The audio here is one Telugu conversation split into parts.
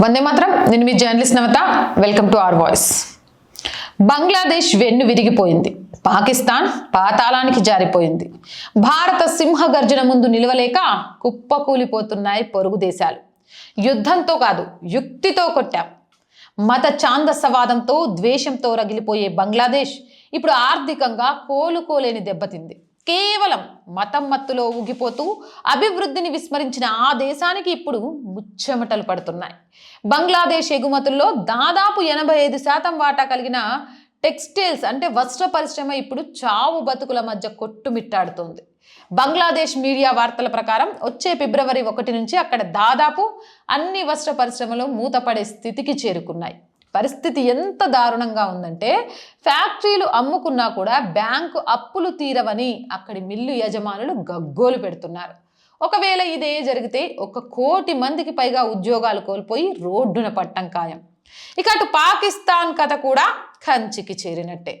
వందే మాత్రం. నేను మీ journalist Navata. Welcome to R voice. Bangladesh వెన్ను విరిగిపోయింది. పాకిస్తాన్ పాతాళానికి జారిపోయింది. భారత సింహ గర్జన ముందు నిలవలేక కుప్పకూలిపోతున్నాయి పొరుగు దేశాలు. యుద్ధంతో కాదు యుక్తితో కొట్టాం. మత ఛాందసవాదంతో ద్వేషంతో రగిలిపోయే బంగ్లాదేశ్ ఇప్పుడు ఆర్థికంగా కోలుకోలేని దెబ్బతింది. కేవలం మతం మత్తులో ఊగిపోతూ అభివృద్ధిని విస్మరించిన ఆ దేశానికి ఇప్పుడు ముచ్చెమటలు పడుతున్నాయి. బంగ్లాదేశ్ ఎగుమతుల్లో దాదాపు ఎనభై ఐదు శాతం వాటా కలిగిన టెక్స్టైల్స్ అంటే వస్త్ర పరిశ్రమ ఇప్పుడు చావు బతుకుల మధ్య కొట్టుమిట్టాడుతోంది. బంగ్లాదేశ్ మీడియా వార్తల ప్రకారం వచ్చే ఫిబ్రవరి ఒకటి నుంచి అక్కడ దాదాపు అన్ని వస్త్ర పరిశ్రమలు మూతపడే స్థితికి చేరుకున్నాయి. పరిస్థితి ఎంత దారుణంగా ఉందంటే ఫ్యాక్టరీలు అమ్ముకున్నా కూడా బ్యాంకు అప్పులు తీరవని అక్కడి మిల్లు యజమానులు గగ్గోలు పెడుతున్నారు. ఒకవేళ ఇదే జరిగితే ఒక కోటి మందికి పైగా ఉద్యోగాలు కోల్పోయి రోడ్డున పట్టం ఖాయం. ఇక అటు పాకిస్తాన్ కథ కూడా కంచికి చేరినట్టే.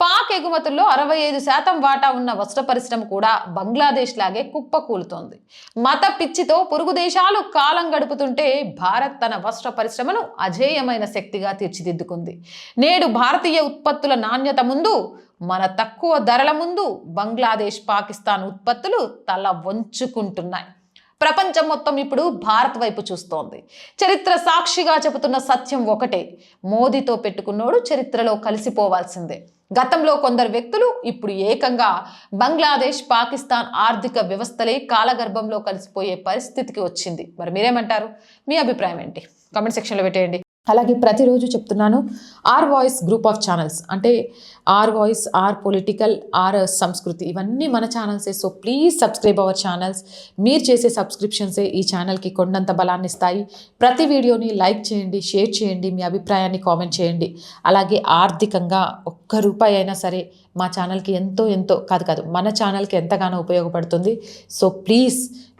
పాక్ ఎగుమతుల్లో అరవై ఐదు శాతం వాటా ఉన్న వస్త్ర పరిశ్రమ కూడా బంగ్లాదేశ్ లాగే కుప్పకూలుతోంది. మత పిచ్చితో పొరుగు దేశాలు కాలం గడుపుతుంటే భారత్ తన వస్త్ర పరిశ్రమను అజేయమైన శక్తిగా తీర్చిదిద్దుకుంది. నేడు భారతీయ ఉత్పత్తుల నాణ్యత ముందు మన తక్కువ ధరల ముందు బంగ్లాదేశ్ పాకిస్తాన్ ఉత్పత్తులు తల వంచుకుంటున్నాయి. ప్రపంచం మొత్తం ఇప్పుడు భారత్ వైపు చూస్తోంది. చరిత్ర సాక్షిగా చెబుతున్న సత్యం ఒకటే. మోదీతో పెట్టుకున్నోడు చరిత్రలో కలిసిపోవాల్సిందే. గతంలో కొందరు వ్యక్తులు ఇప్పుడు ఏకంగా బంగ్లాదేశ్ పాకిస్తాన్ ఆర్థిక వ్యవస్థలే కాలగర్భంలో కలిసిపోయే పరిస్థితికి వచ్చింది. మరి మీరేమంటారు? మీ అభిప్రాయం ఏంటి? కామెంట్ సెక్షన్లో పెట్టేయండి. అలాగే ప్రతిరోజు చెప్తున్నాను R voice group of channels అంటే R voice R political R Sanskriti ఇవన్నీ మన ఛానల్సే so please subscribe our channels మీరు చేసే సబ్స్క్రిప్షన్సే ఈ ఛానల్కి కొండంత బలాన్ని ఇస్తాయి. ప్రతి వీడియోని లైక్ చేయండి షేర్ చేయండి మీ అభిప్రాయాన్ని కామెంట్ చేయండి. అలాగే ఆర్థికంగా ఒక్క రూపాయి అయినా సరే మా ఛానల్కి ఎంతో ఎంతో కాదు కాదు మన ఛానల్కి ఎంతగానో ఉపయోగపడుతుంది. సో ప్లీజ్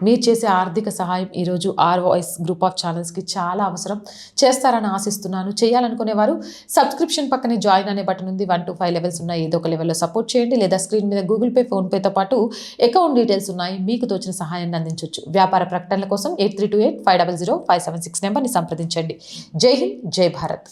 మీరు చేసే ఆర్థిక సహాయం ఈరోజు ఆర్ఓఎస్ గ్రూప్ ఆఫ్ ఛానల్స్కి చాలా అవసరం. చేస్తారని ఆశిస్తున్నాను. చేయాలనుకునేవారు సబ్స్క్రిప్షన్ పక్కనే జాయిన్ అనే బటన్ ఉంది. వన్ టు ఫైవ్ లెవెల్స్ ఉన్నాయి. ఏదో ఒక లెవెల్లో సపోర్ట్ చేయండి. లేదా స్క్రీన్ మీద గూగుల్ పే ఫోన్పేతో పాటు అకౌంట్ డీటెయిల్స్ ఉన్నాయి. మీకు తోచిన సహాయాన్ని అందించవచ్చు వ్యాపార ప్రకటనల కోసం eight three two eight five double zero five seven six నెంబర్ని సంప్రదించండి. జై హింద్ జై భారత్.